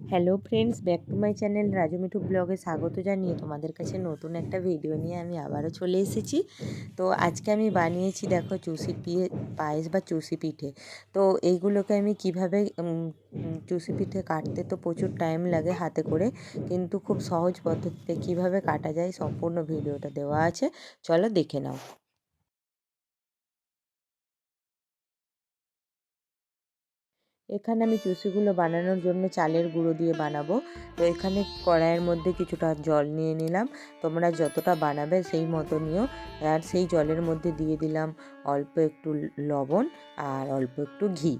Hello friends back to my channel Raju Mithu ব্লগে স্বাগত জানিয়ে তোমাদের কাছে নতুন একটা ভিডিও নিয়ে আমি আবারও চলে এসেছি। তো আজকে আমি বানিয়েছি, দেখো, চুষি পিয়ে পায়েস বা চুষি পিঠে। তো এইগুলোকে আমি কীভাবে চুষি পিঠে কাটতে তো প্রচুর টাইম লাগে হাতে করে, কিন্তু খুব সহজ পদ্ধতিতে কীভাবে কাটা যায় সম্পূর্ণ ভিডিওটা দেওয়া আছে। চলো দেখে নাও। এখানে আমি চুষিগুলো বানানোর জন্য চালের গুঁড়ো দিয়ে বানাবো। তো এখানে কড়াইয়ের মধ্যে কিছুটা জল নিয়ে নিলাম। তোমরা যতটা বানাবে সেই মতো নিও। আর সেই জলের মধ্যে দিয়ে দিলাম অল্প একটু লবণ আর অল্প একটু ঘি।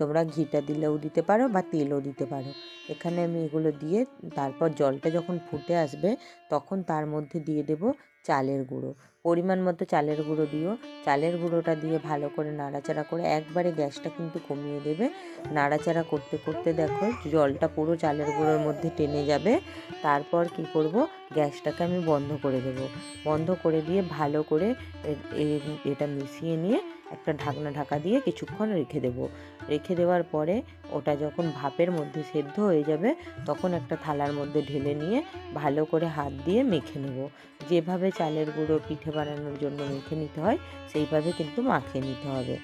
তোমরা ঘিটা দিলেও দিতে পারো বা তেলও দিতে পারো। এখানে আমি এগুলো দিয়ে তারপর জলটা যখন ফুটে আসবে, তখন তার মধ্যে দিয়ে দেব চালের গুঁড়ো। পরিমাণ মতো চালের গুঁড়ো দিও। চালের গুঁড়োটা দিয়ে ভালো করে নাড়াচাড়া করে একবারে গ্যাসটা কিন্তু কমিয়ে দেবে। নাড়াচাড়া করতে করতে দেখো জলটা পুরো চালের গুঁড়োর মধ্যে টেনে যাবে। তারপর কি করব? গ্যাসটাকে আমি বন্ধ করে দেব। বন্ধ করে দিয়ে ভালো করে এটা মিশিয়ে নিয়ে একটা ঢাকনা ঢাকা দিয়ে কিছুক্ষণ রেখে দেব। রেখে দেওয়ার পরে ওটা যখন ভাপের মধ্যে সেদ্ধ হয়ে যাবে, তখন একটা থালার মধ্যে ঢেলে নিয়ে ভালো করে হাত দিয়ে মেখে নেব। যেভাবে চালের গুঁড়ো পিঠে বানানোর জন্য মেখে নিতে হয়, সেইভাবে কিন্তু মাখিয়ে নিতে হবে।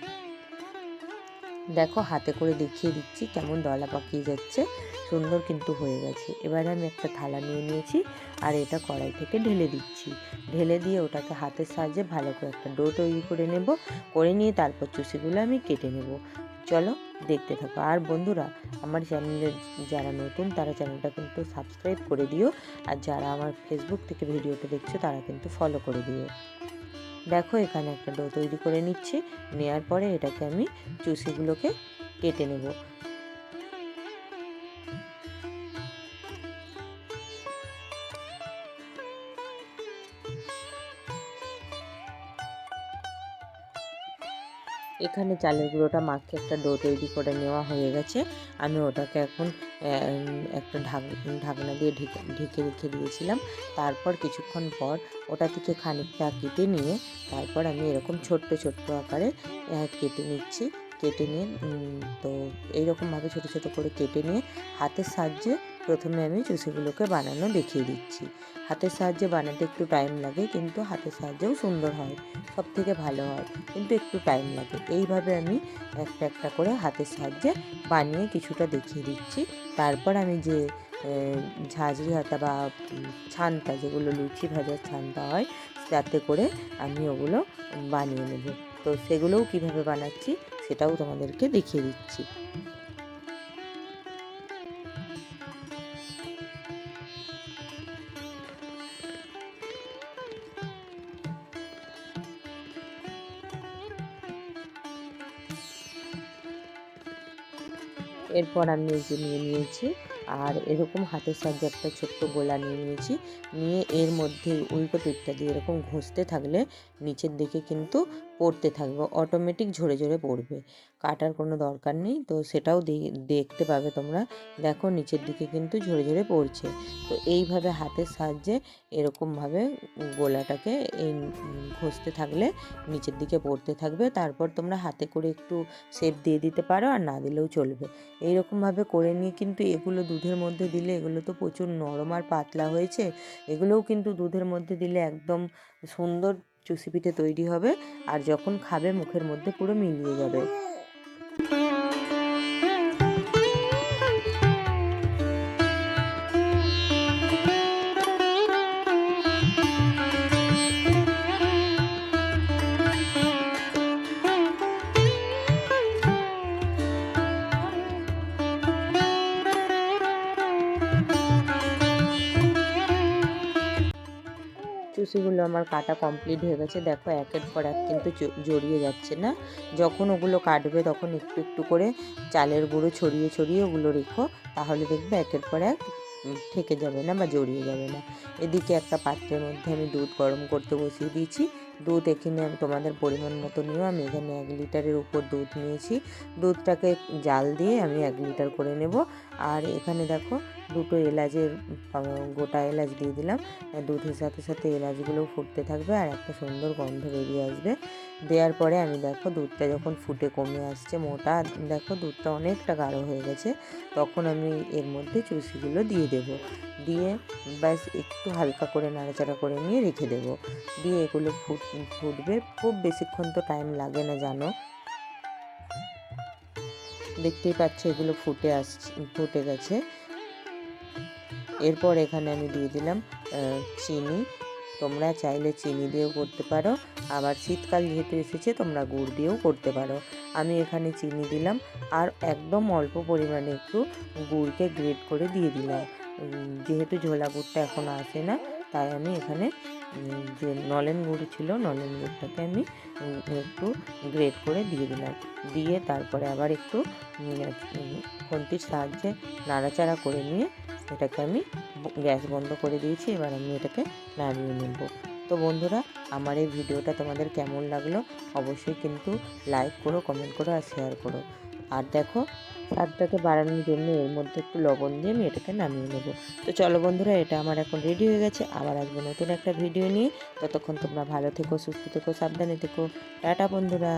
দেখো, হাতে করে দেখিয়ে দিচ্ছি কেমন দলা পাকিয়ে যাচ্ছে। সুন্দর কিন্তু হয়ে গেছে। এবারে আমি একটা থালা নিয়ে নিয়েছি আর এটা কড়াই থেকে ঢেলে দিচ্ছি। ঢেলে দিয়ে ওটাকে হাতের সাহায্যে ভালো করে একটা ডো তৈরি করে নেব। করে নিয়ে তারপর চুষিগুলো আমি কেটে নেব। চলো, দেখতে থাকো। আর বন্ধুরা, আমার চ্যানেলে যারা নতুন, তারা চ্যানেলটা কিন্তু সাবস্ক্রাইব করে দিও। আর যারা আমার ফেসবুক থেকে ভিডিওটা দেখছ, তারা কিন্তু ফলো করে দিও। দেখো এখানে একটা ডো তৈরি করে নিচ্ছি। নেওয়ার পরে এটাকে আমি চুষিগুলোকে কেটে নেব। এখানে চালের গুঁড়োটা মাখে একটা ডো তৈরি করে নেওয়া হয়ে গেছে। আমি ওটাকে এখন একটা ঢাক, ঢাকনা দিয়ে ঢেকে ঢেকে রেখে দিয়েছিলাম। তারপর কিছুক্ষণ পর ওটা থেকে খানিকটা কেটে নিয়ে তারপর আমি এরকম ছোট্ট ছোট্ট আকারে কেটে নিচ্ছি। কেটে নিয়ে তো এইরকমভাবে ছোটো ছোটো করে কেটে নিয়ে হাতের সাহায্যে প্রথমে আমি চুষিগুলোকে বানানো দেখিয়ে দিচ্ছি। হাতের সাহায্যে বানাতে একটু টাইম লাগে, কিন্তু হাতের সাহায্যেও সুন্দর হয় সব থেকে ভালো হয়, কিন্তু একটু টাইম লাগে। এইভাবে আমি একটা একটা করে হাতের সাহায্যে বানিয়ে কিছুটা দেখিয়ে দিচ্ছি। তারপর আমি যে ঝাঁঝরি হাতা বা ছানটা, যেগুলো লুচি ভাজার ছানটা হয়, তাতে করে আমি ওগুলো বানিয়ে নেব। তো সেগুলোও কীভাবে বানাচ্ছি, সেটাও তোমাদেরকে দেখিয়ে দিচ্ছি। এরপর আমি এই যে নিয়ে নিয়েছি আর এরকম হাতের সাহায্যে একটা ছোট্ট গোলা নিয়ে নিয়েছি। নিয়ে এর মধ্যে উল্টো পিঠটা দিয়ে এরকম ঘষতে থাকলে নিচের দিকে কিন্তু পড়তে থাকবে অটোমেটিক ঝরে ঝরে পড়বে। কাটার কোনো দরকার নেই, তো সেটাও দেখতে পাবে তোমরা। দেখো নিচের দিকে কিন্তু ঝরে ঝরে পড়ছে। তো এইভাবে হাতের সাহায্যে এরকমভাবে গোলাটাকে এই ঘষতে থাকলে নিচের দিকে পড়তে থাকবে। তারপর তোমরা হাতে করে একটু শেপ দিয়ে দিতে পারো আর না দিলেও চলবে। এইরকমভাবে করে নিয়ে কিন্তু এগুলো দুধের মধ্যে দিলে এগুলো তো প্রচুর নরম আর পাতলা হয়েছে। এগুলোও কিন্তু দুধের মধ্যে দিলে একদম সুন্দর চুষি পিঠে তৈরি হবে আর যখন খাবে মুখের মধ্যে পুরো মিলিয়ে যাবে। চুষিগুলো আমার কাটা কমপ্লিট হয়ে গেছে। দেখো একের পর এক কিন্তু জড়িয়ে যাচ্ছে না। যখন ওগুলো কাটবে তখন একটু একটু করে চালের গুঁড়ো ছড়িয়ে ছড়িয়ে ওগুলো রেখো। তাহলে দেখবে একের পর এক ঠেকে যাবে না বা জড়িয়ে যাবে না। এদিকে একটা পাত্রের মধ্যে আমি দুধ গরম করতে বসিয়ে দিয়েছি। দুধ এখানে আমি তোমাদের পরিমাণ মতো নিও আমি এখানে এক লিটারের উপর দুধ নিয়েছি। দুধটাকে জাল দিয়ে আমি এক লিটার করে নেব। আর এখানে দেখো দুটো এলাচের গোটা এলাচ দিয়ে দিলাম। দুধের সাথে সাথে এলাচগুলোও ফুটতে থাকবে আর একটা সুন্দর গন্ধ বেরিয়ে আসবে। দেওয়ার পরে আমি দেখো দুধটা যখন ফুটে কমে আসছে মোটা, দেখো দুধটা অনেকটা গাঢ় হয়ে গেছে, তখন আমি এর মধ্যে চুষিগুলো দিয়ে দেব। দিয়ে ব্যাস একটু হালকা করে নাড়াচাড়া করে নিয়ে রেখে দেব। দিয়ে এগুলো ফুট, ফুটবে। খুব বেশিক্ষণ তো টাইম লাগে না, জানো? দেখতেই পাচ্ছ এগুলো ফুটে আসছে, ফুটে গেছে। এরপর এখানে আমি দিয়ে দিলাম চিনি। তোমরা চাইলে চিনি দিয়েও করতে পারো। আবার শীতকাল যেহেতু এসেছে তোমরা গুড় দিয়েও করতে পারো। আমি এখানে চিনি দিলাম আর একদম অল্প পরিমাণে একটু গুড়কে গ্রেট করে দিয়ে দিলাম। যেহেতু ঝোলা গুড়টা এখন আসে না তাই আমি এখানে যে নলেন গুড় ছিল নলেন গুড়টাকে আমি একটু গ্রেট করে দিয়ে দিলাম। দিয়ে তারপরে আবার একটু উম, সাহায্যে নাড়াচাড়া করে নিয়ে এটাকে আমি গ্যাস বন্ধ করে দিয়েছি, এবার আমি এটাকে নামিয়ে নেব। তো বন্ধুরা, আমার এই ভিডিওটা তোমাদের কেমন লাগল অবশ্যই কিন্তু লাইক করো কমেন্ট করো আর শেয়ার করো। আর দেখো, স্বাদটাকে বাড়ানোর জন্য এর মধ্যে একটু লবণ দিয়ে আমি এটাকে নামিয়ে নেব। তো চলো বন্ধুরা, এটা আমার এখন রেডি হয়ে গেছে। আবার আসব নতুন একটা ভিডিও নিয়ে। ততক্ষণ তোমরা ভালো থেকো, সুস্থ থেকো, সাবধানে থেকো। টাটা বন্ধুরা।